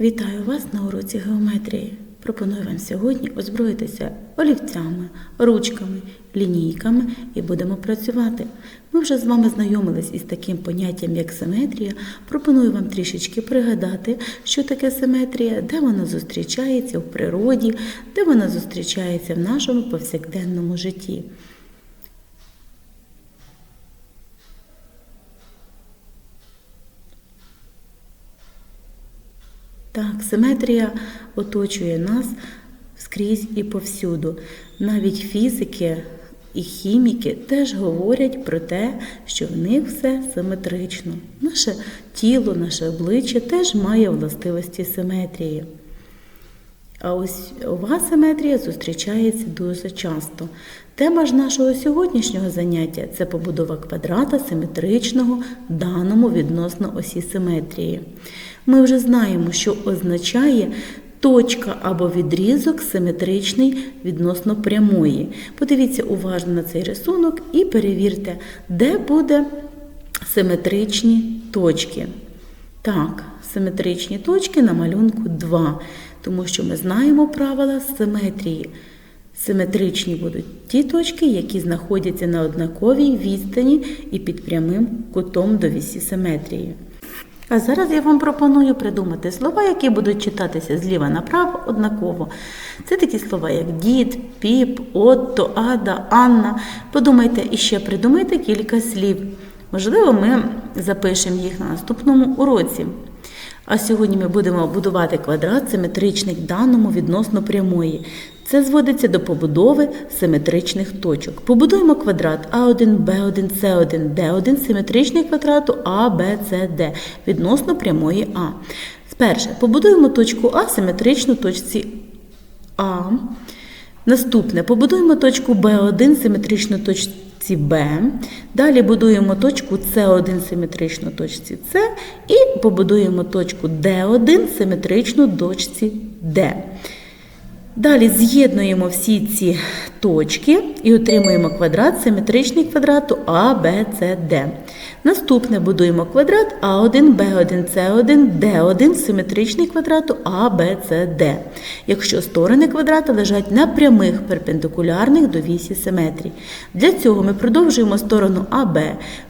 Вітаю вас на уроці геометрії. Пропоную вам сьогодні озброїтися олівцями, ручками, лінійками і будемо працювати. Ми вже з вами знайомились із таким поняттям, як симетрія. Пропоную вам трішечки пригадати, що таке симетрія, де вона зустрічається в природі, де вона зустрічається в нашому повсякденному житті. Так, симетрія оточує нас скрізь і повсюду. Навіть фізики і хіміки теж говорять про те, що в них все симетрично. Наше тіло, наше обличчя теж має властивості симетрії. А ось ова симетрія зустрічається дуже часто. Тема ж нашого сьогоднішнього заняття це побудова квадрата симетричного даному відносно осі симетрії. Ми вже знаємо, що означає точка або відрізок симетричний відносно прямої. Подивіться уважно на цей рисунок і перевірте, де буде симетричні точки. Так, симетричні точки на малюнку 2, тому що ми знаємо правила симетрії. Симетричні будуть ті точки, які знаходяться на однаковій відстані і під прямим кутом до вісі симетрії. А зараз я вам пропоную придумати слова, які будуть читатися зліва направо однаково. Це такі слова, як дід, піп, отто, ада, Анна. Подумайте і ще придумайте кілька слів. Можливо, ми запишемо їх на наступному уроці. А сьогодні ми будемо будувати квадрат симетричний даному відносно прямої. Це зводиться до побудови симетричних точок. Побудуємо квадрат А1, Б1, С1, Д1 симетричний квадрату А, Б, С, Д відносно прямої А. Сперше побудуємо точку А симетричну точці А. Наступне побудуємо точку Б1 симетричну точці Б. Далі будуємо точку С1 симетрично точці С і побудуємо точку Д1 симетрично точці Д. Далі з'єднуємо всі ці точки і отримуємо квадрат симетричний квадрату А, Б, С, Д. Наступне будуємо квадрат А1, Б1, С1, Д1 симетричний квадрату А, Б, С, Д. Якщо сторони квадрата лежать на прямих перпендикулярних до вісі симетрії. Для цього ми продовжуємо сторону АБ,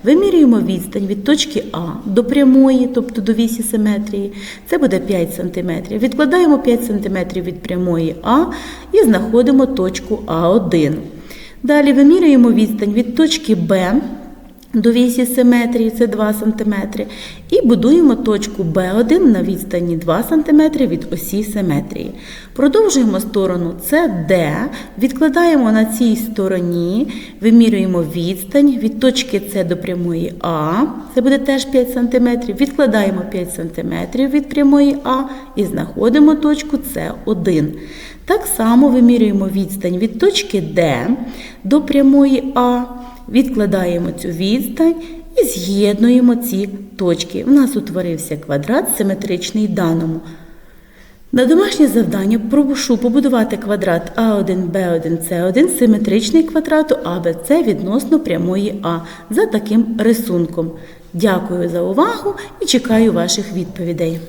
вимірюємо відстань від точки А до прямої, тобто до вісі симетрії. Це буде 5 см. Відкладаємо 5 см від прямої А і знаходимо точку А1. Далі вимірюємо відстань від точки Б до вісі симетрії, це 2 см, і будуємо точку Б1 на відстані 2 см від осі симетрії. Продовжуємо сторону CD, відкладаємо на цій стороні, вимірюємо відстань від точки С до прямої А, це буде теж 5 см, відкладаємо 5 см від прямої А і знаходимо точку С1. Так само вимірюємо відстань від точки Д до прямої А. Відкладаємо цю відстань і з'єднуємо ці точки. У нас утворився квадрат симетричний даному. На домашнє завдання прошу побудувати квадрат А1, Б1, С1 симетричний квадрату АБЦ відносно прямої А за таким рисунком. Дякую за увагу і чекаю ваших відповідей.